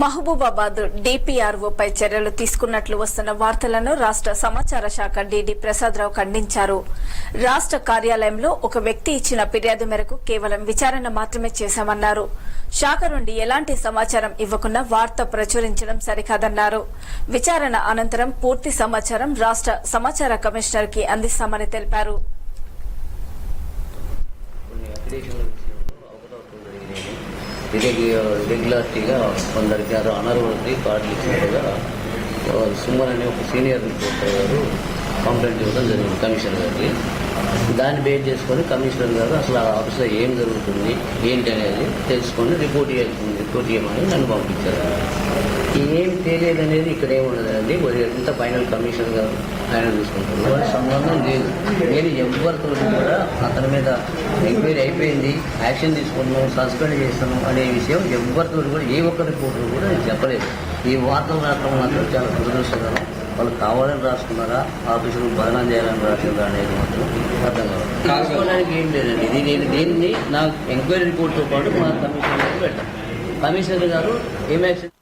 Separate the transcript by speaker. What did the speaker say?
Speaker 1: మహబూబాబాద్ డిపిఆర్ఓపై చర్యలు తీసుకున్నట్లు వస్తున్న వార్తలను రాష్ట సమాచార శాఖ డీడీ ప్రసాదరావు ఖండించారు. రాష్ట కార్యాలయంలో ఒక వ్యక్తి ఇచ్చిన ఫిర్యాదు మేరకు కేవలం విచారణ మాత్రమే చేశామన్నారు. శాఖ నుండి ఎలాంటి సమాచారం ఇవ్వకుండా వార్త ప్రచురించడం సరికాదన్నారు. విచారణ అనంతరం పూర్తి సమాచారం రాష్ట సమాచార కమిషనర్కి అందిస్తామని తెలిపారు.
Speaker 2: ఇరెగ్యులారిటీగా కొందరికి గారు అనర్హులకి కార్డులు ఇచ్చినట్టుగా సుమన్ అనే ఒక సీనియర్ రిపోర్టర్ గారు కంప్లైంట్ ఇవ్వడం జరిగింది కమిషనర్ గారికి. దాన్ని బేస్ చేసుకొని కమిషనర్ గారు అసలు ఆ ఆఫీస్లో ఏం జరుగుతుంది ఏంటి అనేది తెలుసుకొని రిపోర్ట్ చేయాల్సింది రిపోర్ట్ చేయమని నన్ను పంపించారు. ఏం తెలియదు అనేది ఇక్కడ ఏమి ఉండదండి ఎంత ఫైనల్ కమిషనర్ గారు ఆయన చూసుకుంటారు వాళ్ళ సంబంధం లేదు. నేను ఎవరితో కూడా అతని మీద ఎంక్వైరీ అయిపోయింది యాక్షన్ తీసుకున్నాం సస్పెండ్ చేస్తాను అనే విషయం ఎవరితో కూడా ఏ ఒక్క రిపోర్టర్ కూడా నేను చెప్పలేదు. ఈ వార్తలు రావడం మాత్రం చాలా దురదృష్టకరం. వాళ్ళు కావాలని రాసుకున్నారా? ఆఫీసులు బదనాం చేయాలని రాసిందా అనేది మాత్రం అర్థం కాదు. తెలుసుకోవడానికి ఏం లేదండి. ఇది నేను దీన్ని నా ఎంక్వైరీ రిపోర్ట్తో పాటు మా కమిషనర్ గారు పెట్టాను. కమిషనర్ గారు ఏం యాక్షన్